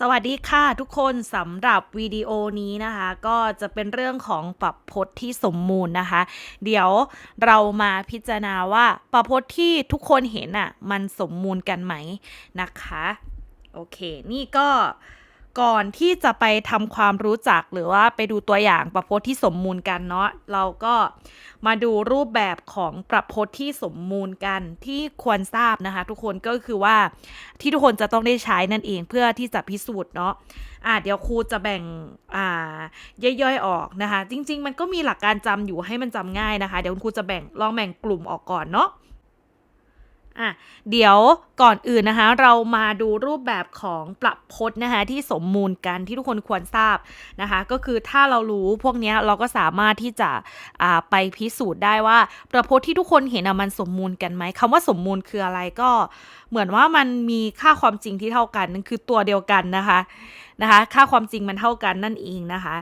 สวัสดีค่ะทุกคนสำหรับวิดีโอนี้นะคะ ก็จะเป็นเรื่องของประพจน์ที่สมมูลนะคะ เดี๋ยวเรามาพิจารณาว่าประพจน์ที่ทุกคนเห็นอะมันสมมูลกันไหมนะคะ โอเค นี่ก็ ก่อนที่จะไปทำความรู้จักหรือว่าไปดูตัวอย่างประพจน์ที่สมมูลกันเนาะเราก็มาดูรูปแบบของประพจน์ที่สมมูลกันที่ควรทราบนะคะ ทุกคนก็คือว่าที่ทุกคนจะต้องได้ใช้นั่นเองเพื่อที่จะพิสูจน์เนาะอะเดี๋ยวครูจะแบ่งอ่าย่อยๆออกนะคะ จริง ๆ มันก็มีหลักการจำอยู่ให้มันจำง่ายนะคะ เดี๋ยวคุณครูจะแบ่งลองแบ่งกลุ่มออกก่อนเนาะ อะเดี๋ยวก่อนอื่นนะคะ เรามาดูรูปแบบของประพจน์นะคะที่สมมูลกันที่ทุกคนควรทราบนะคะ ก็คือถ้าเรารู้พวกนี้เราก็สามารถที่จะไปพิสูจน์ได้ว่าประพจน์ที่ทุกคนเห็นมันสมมูลกันไหมคำว่าสมมูลคืออะไรก็เหมือนว่ามันมีค่าความจริงที่เท่ากันนั่นคือตัวเดียวกันนะคะนะคะค่าความจริงมันเท่ากันนั่นเองนะคะ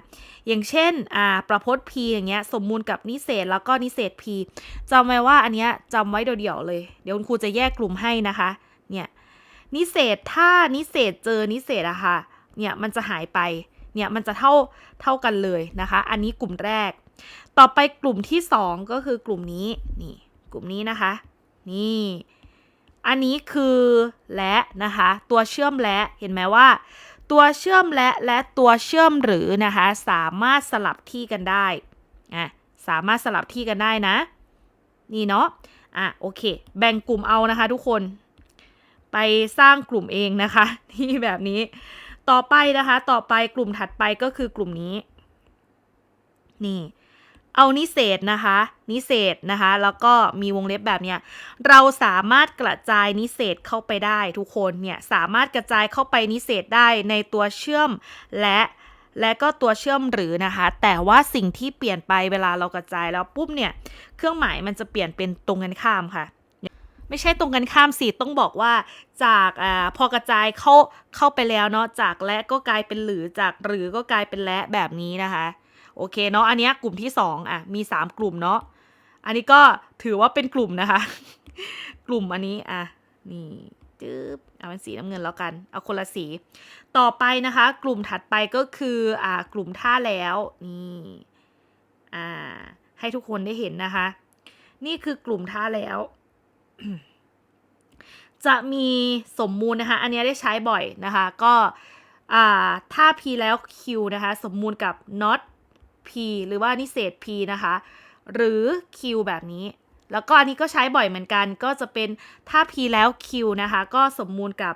อย่างเช่นอ่าประพจน์ P อย่างเงี้ยสมมูลกับนิเศษแล้วก็นิเศษ P จำไว้ว่าอันเนี้ยจำไว้เดี่ยวๆเลย เดี๋ยวคุณครูจะแยกกลุ่มให้นะคะเนี่ยนิเศษถ้านิเศษเจอนิเศษอะค่ะเนี่ยมันจะหายไปเนี่ยมันจะเท่าเท่ากันเลยนะคะ อันนี้กลุ่มแรก ต่อไปกลุ่มที่สองก็คือกลุ่มนี้นี่กลุ่มนี้นะคะ นี่ อันนี้คือและนะคะ ตัวเชื่อมและเห็นไหมว่า ตัวเชื่อมและและตัวเชื่อมหรือนะคะ สามารถสลับที่กันได้อะสามารถสลับที่กันได้นะ นี่เนาะอะโอเค แบ่งกลุ่มเอานะคะทุกคน ไปสร้างกลุ่มเองนะคะที่แบบนี้ ต่อไปนะคะ ต่อไปกลุ่มถัดไปก็คือกลุ่มนี้ นี่ เอานิเศษนะคะ นิเศษนะคะ แล้วก็มีวงเล็บแบบเนี้ย เราสามารถกระจายนิเศษเข้าไปได้ทุกคนเนี่ย สามารถกระจายเข้าไปนิเศษได้ในตัวเชื่อมและและก็ตัวเชื่อมหรือนะคะ แต่ว่าสิ่งที่เปลี่ยนไปเวลาเรากระจายแล้วปุ๊บเนี่ย เครื่องหมายมันจะเปลี่ยนเป็นตรงกันข้ามค่ะไม่ใช่ตรงกันข้ามสิต้องบอกว่าจากอ่าพอกระจายเข้าเข้าไปแล้วเนาะจากและก็กลายเป็นหรือจากหรือก็กลายเป็นและแบบนี้นะคะ โอเคเนาะอันนี้กลุ่มที่สองอะมีสามกลุ่มเนาะอันนี้ก็ถือว่าเป็นกลุ่มนะคะ กลุ่มอันนี้อะนี่จึ๊บเอาเป็นสีน้ำเงินแล้วกัน เอาคนละสี ต่อไปนะคะ กลุ่มถัดไปก็คืออ่ากลุ่มท่าแล้วนี่อ่าให้ทุกคนได้เห็นนะคะ นี่คือกลุ่มท่าแล้ว จะมีสมมูลนะคะ อันนี้ได้ใช้บ่อยนะคะ ก็อ่าถ้า p แล้ว q นะคะ สมมูลกับ not p หรือว่านิเศษ p นะคะ หรือ q แบบนี้ แล้วก็อันนี้ก็ใช้บ่อยเหมือนกัน ก็จะเป็นถ้า p แล้ว q นะคะ ก็สมมูลกับ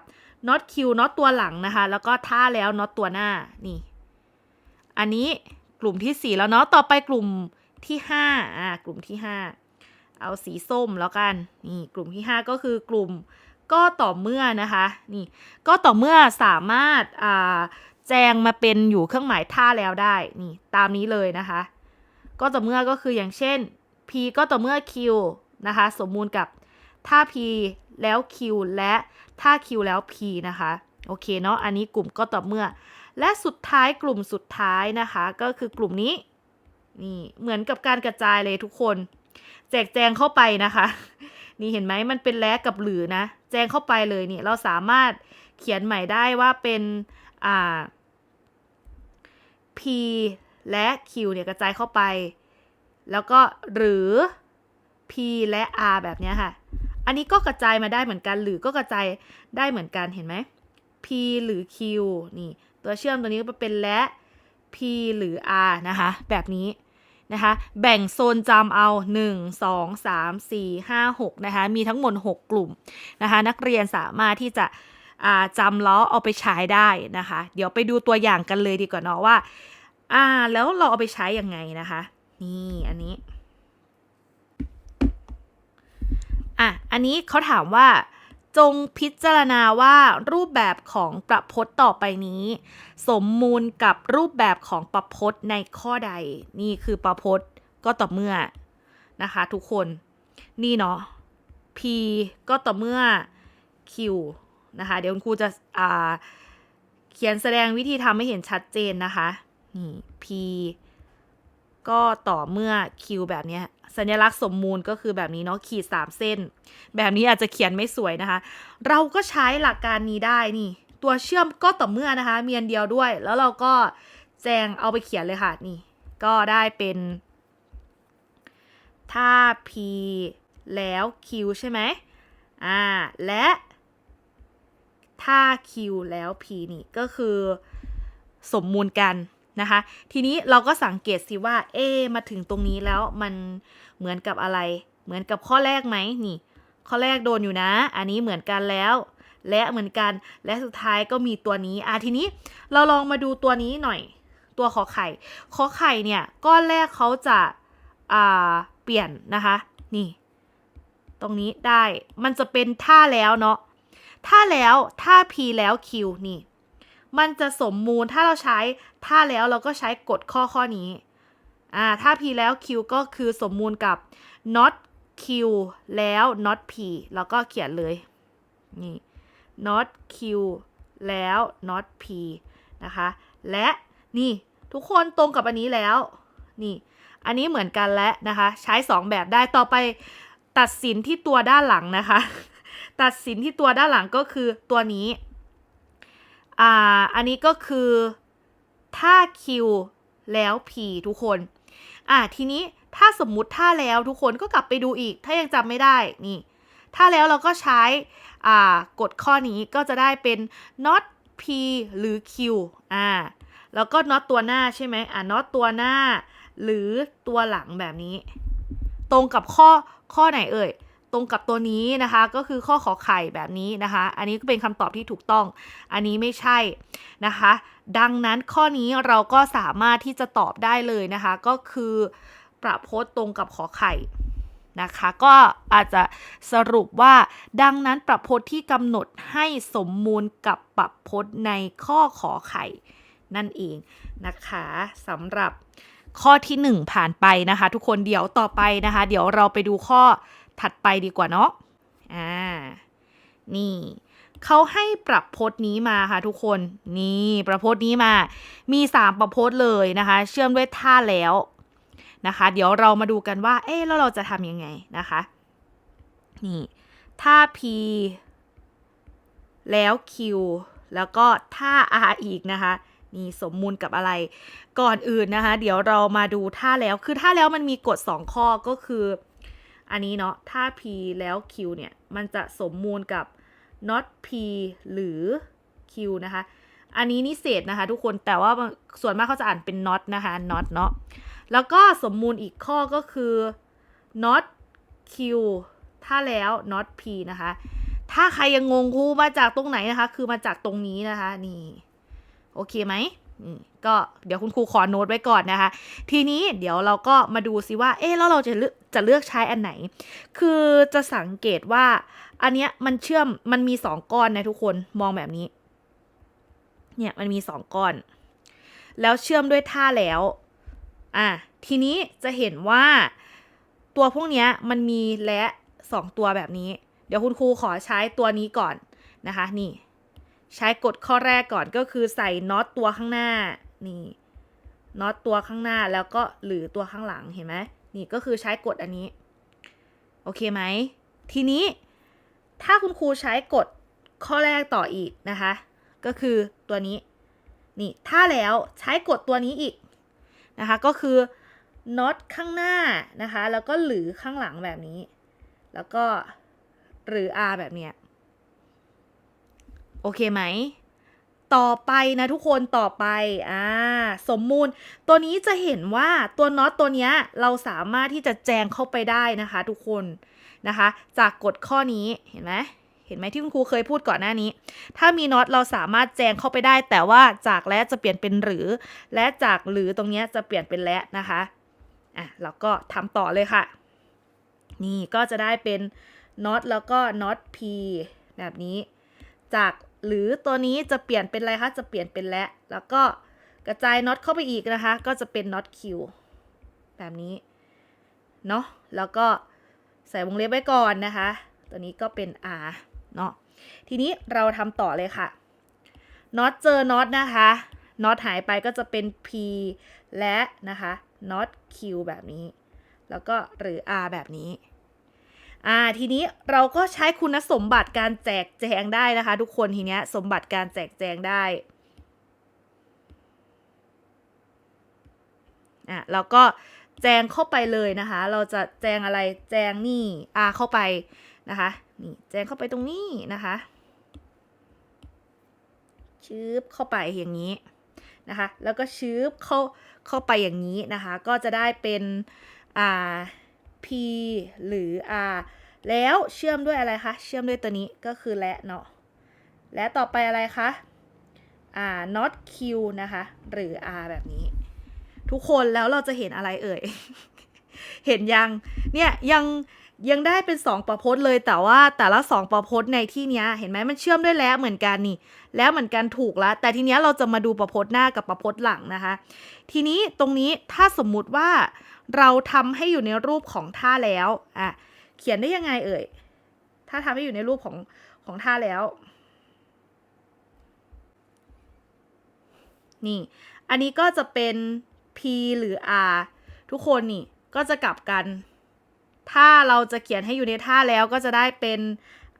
not q not ตัวหลังนะคะ แล้วก็ถ้าแล้ว not ตัวหน้า นี่ อันนี้กลุ่มที่ 4 แล้วเนาะ ต่อไปกลุ่มที่5อ่า กลุ่มที่ 5 เอาสีส้มแล้วกัน นี่ กลุ่มที่ 5 ก็คือกลุ่มก็ต่อเมื่อนะคะ นี่ ก็ต่อเมื่อสามารถอ่า แจงมาเป็นอยู่เครื่องหมายท่าแล้วได้นี่ตามนี้เลยนะคะ ก็ต่อเมื่อก็คืออย่างเช่น p ก็ต่อเมื่อ q นะคะ สมมูลกับท่า p แล้ว q และท่า q แล้ว p นะคะโอเคเนาะอันนี้กลุ่มก็ต่อเมื่อ และสุดท้ายกลุ่มสุดท้ายนะคะ ก็คือกลุ่มนี้นี่เหมือนกับการกระจายเลยทุกคน แจกแจงเข้าไปนะคะ นี่เห็นไหมมันเป็นและกับหรือนะ แจงเข้าไปเลยนี่เราสามารถเขียนใหม่ได้ว่าเป็นอ่า p และ q เนี่ยกระจายเข้าไป แล้วก็หรือ p และ r แบบเนี้ยค่ะ อันนี้ก็กระจายมาได้เหมือนกัน หรือก็กระจายได้เหมือนกันเห็นไหม p หรือ q นี่ตัวเชื่อมตัวนี้ก็เป็นและ p หรือ r นะคะ แบบนี้นะคะ แบ่งโซนจำเอา 1 2 3 4 5 6 นะคะ มีทั้งหมด 6 กลุ่มนะคะ นักเรียนสามารถที่จะ จำแล้วเอาไปใช้ได้นะคะ เดี๋ยวไปดูตัวอย่างกันเลยดีกว่าเนาะว่า อ่า แล้วเราเอาไปใช้ยังไงนะคะ นี่อันนี้ อะ อันนี้เขาถามว่าจงพิจารณาว่ารูปแบบของประพจน์ต่อไปนี้ สมมูลกับรูปแบบของประพจน์ในข้อใด นี่คือประพจน์ก็ต่อเมื่อนะคะทุกคน นี่เนาะ p ก็ต่อเมื่อ q นะคะ เดี๋ยวคุณครูจะอ่าเขียนแสดงวิธีทำให้เห็นชัดเจนนะคะ นี่ p ก็ต่อเมื่อ q แบบนี้สัญลักษณ์สมมูลก็คือแบบนี้เนาะขีดสามเส้น แบบนี้อาจจะเขียนไม่สวยนะคะ เราก็ใช้หลักการนี้ได้นี่ ตัวเชื่อมก็ต่อเมื่อนะคะ เมีอันเดียวด้วย แล้วเราก็แจงเอาไปเขียนเลยค่ะนี่ ก็ได้เป็น ถ้า p แล้ว q ใช่ไหมอ่า และ ถ้า q แล้ว p นี่ก็คือสมมูลกันนะคะ ทีนี้เราก็สังเกตสิว่า เอ มาถึงตรงนี้แล้วมันเหมือนกับอะไร เหมือนกับข้อแรกไหมนี่ ข้อแรกโดนอยู่นะ อันนี้เหมือนกันแล้ว และเหมือนกัน และสุดท้ายก็มีตัวนี้ อะทีนี้เราลองมาดูตัวนี้หน่อย ตัวขอไข่ ขอไข่เนี่ยก้อนแรกเขาจะอ่าเปลี่ยนนะคะ นี่ ตรงนี้ได้ มันจะเป็นท่าแล้วเนาะ ท่าแล้วท่า p แล้ว q นี่ มันจะสมมูลถ้าเราใช้ท่าแล้วเราก็ใช้กฎข้อข้อนี้อ่าถ้า p แล้ว q ก็คือสมมูลกับ not q แล้ว not p แล้วก็เขียนเลยนี่ not q แล้ว not p นะคะ และนี่ทุกคนตรงกับอันนี้แล้ว นี่ อันนี้เหมือนกันแล้วนะคะ ใช้ 2 แบบได้ต่อไปตัดสินที่ตัวด้านหลังนะคะ ตัดสินที่ตัวด้านหลังก็คือตัวนี้ อ่า อันนี้ก็คือถ้า q แล้ว p ทุกคน อ่า ทีนี้ถ้าสมมุติถ้าแล้วทุกคนก็กลับไปดูอีก ถ้ายังจำไม่ได้ นี่ ถ้าแล้วเราก็ใช้ อ่ากฎข้อนี้ก็จะได้เป็น not p หรือ q อ่า แล้วก็ not ตัวหน้าใช่ไหมอ่า not ตัวหน้า หรือตัวหลังแบบนี้ ตรงกับข้อข้อไหนเอ่ย ตรงกับตัวนี้นะคะ ก็คือข้อขอไข่แบบนี้นะคะ อันนี้ก็เป็นคำตอบที่ถูกต้อง อันนี้ไม่ใช่นะคะ ดังนั้นข้อนี้เราก็สามารถที่จะตอบได้เลยนะคะ ก็คือประพจน์ตรงกับขอไข่นะคะก็อาจจะสรุปว่าดังนั้นประพจน์ที่กำหนดให้สมมูลกับประพจน์ในข้อขอไข่นั่นเองนะคะสำหรับข้อที่ 1 ผ่านไปนะคะ ทุกคนเดี๋ยวต่อไปนะคะ เดี๋ยวเราไปดูข้อ ถัดไปดีกว่าเนาะอ่านี่เขาให้ประพจน์นี้มาค่ะทุกคนนี่ประพจน์นี้มา มี3ประพจน์เลยนะคะ เชื่อมด้วยท่าแล้วนะคะ เดี๋ยวเรามาดูกันว่า เอ๊ะแล้วเราจะทำยังไงนะคะนี่ท่า p แล้ว q แล้วก็ท่า r อีกนะคะนี่สมมูลกับอะไร ก่อนอื่นนะคะ เดี๋ยวเรามาดูท่าแล้วคือท่าแล้วมันมีกฎ 2 ข้อก็คือ อันนี้เนาะถ้า p แล้ว q เนี่ย มันจะสมมูลกับ not p หรือ q นะคะ อันนี้นิเศษนะคะทุกคนแต่ว่าส่วนมากเขาจะอ่านเป็น not นะคะ not เนาะแล้วก็สมมูลอีกข้อก็คือ not q ถ้าแล้ว not p นะคะ ถ้าใครยังงงครูมาจากตรงไหนนะคะ คือมาจากตรงนี้นะคะ นี่ โอเคไหม ก็เดี๋ยวคุณครูขอโน้ตไว้ก่อนนะคะ ทีนี้เดี๋ยวเราก็มาดูซิว่า เอ๊ะแล้วเราจะเลือกจะเลือกใช้อันไหน คือจะสังเกตว่า อันเนี้ยมันเชื่อมมันมีสองก้อนนะทุกคนมองแบบนี้ เนี่ยมันมีสองก้อน แล้วเชื่อมด้วยท่าแล้ว อะทีนี้จะเห็นว่าตัวพวกเนี้ยมันมีและสองตัวแบบนี้ เดี๋ยวคุณครูขอใช้ตัวนี้ก่อนนะคะ นี่ ใช้กฎข้อแรกก่อนก็คือใส่น็อตตัวข้างหน้านี่น็อตตัวข้างหน้าแล้วก็หรือตัวข้างหลังเห็นไหมนี่ก็คือใช้กฎอันนี้ โอเคไหม ทีนี้ถ้าคุณครูใช้กฎข้อแรกต่ออีกนะคะ ก็คือตัวนี้นี่ถ้าแล้วใช้กฎตัวนี้อีกนะคะ ก็คือน็อตข้างหน้านะคะ แล้วก็หรือข้างหลังแบบนี้ แล้วก็หรือ R แบบเนี้ย โอเคไหม ต่อไปนะทุกคนต่อไปอ่าสมมูล ตัวนี้จะเห็นว่าตัวน็อตตัวเนี้ยเราสามารถที่จะแจงเข้าไปได้นะคะทุกคนนะคะ จากกฎข้อนี้เห็นไหมเห็นไหมที่คุณครูเคยพูดก่อนหน้านี้ ถ้ามีน็อตเราสามารถแจงเข้าไปได้ แต่ว่าจากและจะเปลี่ยนเป็นหรือ และจากหรือตรงเนี้ยจะเปลี่ยนเป็นและนะคะอะเราก็ทำต่อเลยค่ะ นี่ก็จะได้เป็นน็อตแล้วก็น็อต p แบบนี้ จาก หรือตัวนี้จะเปลี่ยนเป็นอะไรคะจะเปลี่ยนเป็นและ แล้วก็กระจายน็อตเข้าไปอีกนะคะ ก็จะเป็นน็อต Q แบบนี้เนาะแล้วก็ใส่วงเล็บไว้ก่อนนะคะ ตัวนี้ก็เป็น R เนาะทีนี้เราทำต่อเลยค่ะน็อตเจอน็อตนะคะน็อตหายไปก็จะเป็น P และนะคะน็อต Q แบบนี้ แล้วก็หรือ R แบบนี้ อ่าทีนี้เราก็ใช้คุณสมบัติการแจกแจงได้นะคะ ทุกคนทีเนี้ยสมบัติการแจกแจงได้อะแล้วก็แจงเข้าไปเลยนะคะ เราจะแจงอะไรแจงนี่อ่าเข้าไปนะคะนี่แจงเข้าไปตรงนี้นะคะชืบเข้าไปอย่างนี้นะคะ แล้วก็ชืบเข้าเข้าไปอย่างนี้นะคะ ก็จะได้เป็นอ่า p หรือ r แล้วเชื่อมด้วยอะไรคะ เชื่อมด้วยตัวนี้ก็คือและเนาะ และต่อไปอะไรคะ อ่า not q นะคะ หรือ r แบบนี้ ทุกคนแล้วเราจะเห็นอะไรเอ่ย เห็นยัง เนี่ยยังยังได้เป็น 2 ประพจน์เลย แต่ว่าแต่ละ 2 ประพจน์ในที่เนี้ยเห็นไหมมันเชื่อมด้วยแล้วเหมือนกันนี่ แล้วเหมือนกันถูกแล้ว แต่ทีเนี้ยเราจะมาดูประพจน์หน้ากับประพจน์หลังนะคะ ทีนี้ตรงนี้ถ้าสมมุติว่า เราทำให้อยู่ในรูปของท่าแล้วอะเขียนได้ยังไงเอ่ย ถ้าทำให้อยู่ในรูปของของท่าแล้ว นี่ อันนี้ก็จะเป็น p หรือ r ทุกคนนี่ก็จะกลับกัน ถ้าเราจะเขียนให้อยู่ในท่าแล้วก็จะได้เป็น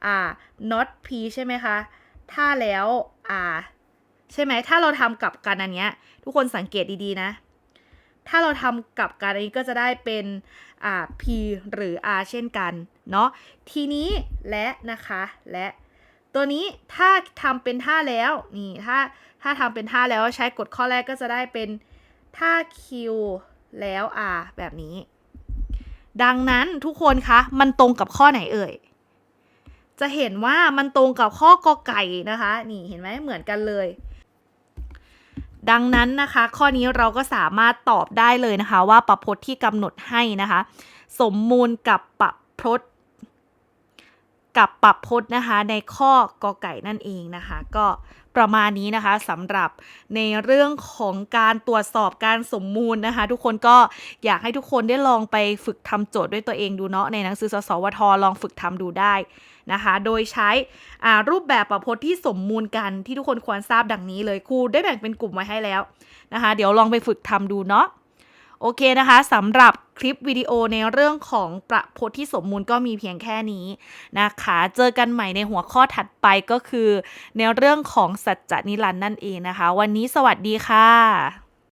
อ่า not p ใช่ไหมคะ ท่าแล้ว r ใช่ไหม ถ้าเราทำกลับกันอันเนี้ย ทุกคนสังเกตดีๆนะ ถ้าเราทำกับกันอันนี้ก็จะได้เป็นอ่า p หรือ r เช่นกันเนาะทีนี้และนะคะและตัวนี้ถ้าทำเป็นท่าแล้วนี่ถ้าถ้าทำเป็นท่าแล้วใช้กฎข้อแรกก็จะได้เป็นท่า q แล้ว r แบบนี้ ดังนั้นทุกคนคะมันตรงกับข้อไหนเอ่ยจะเห็นว่ามันตรงกับข้อกอไก่นะคะ นี่เห็นไหมเหมือนกันเลย ดังนั้นนะคะ ข้อนี้เราก็สามารถตอบได้เลยนะคะ ว่าประพจน์ที่กำหนดให้นะคะ สมมูลกับประพจน์ กับประพจน์นะคะ ในข้อกอไก่นั่นเองนะคะ ก็ประมาณนี้นะคะสำหรับในเรื่องของการตรวจสอบการสมมูลนะคะ ทุกคนก็อยากให้ทุกคนได้ลองไปฝึกทำโจทย์ด้วยตัวเองดูเนาะในหนังสือสสวทลองฝึกทำดูได้นะคะ โดยใช้รูปแบบประพจน์ที่สมมูลกันที่ทุกคนควรทราบดังนี้เลยครูได้แบ่งเป็นกลุ่มไว้ให้แล้วนะคะ เดี๋ยวลองไปฝึกทำดูเนาะ โอเคนะคะสำหรับคลิปวิดีโอในเรื่องของประพจน์ที่สมมูลก็มีเพียงแค่นี้นะคะ เจอกันใหม่ในหัวข้อถัดไปก็คือ ในเรื่องของสัจจนิรันดร์นั่นเองนะคะ วันนี้สวัสดีค่ะ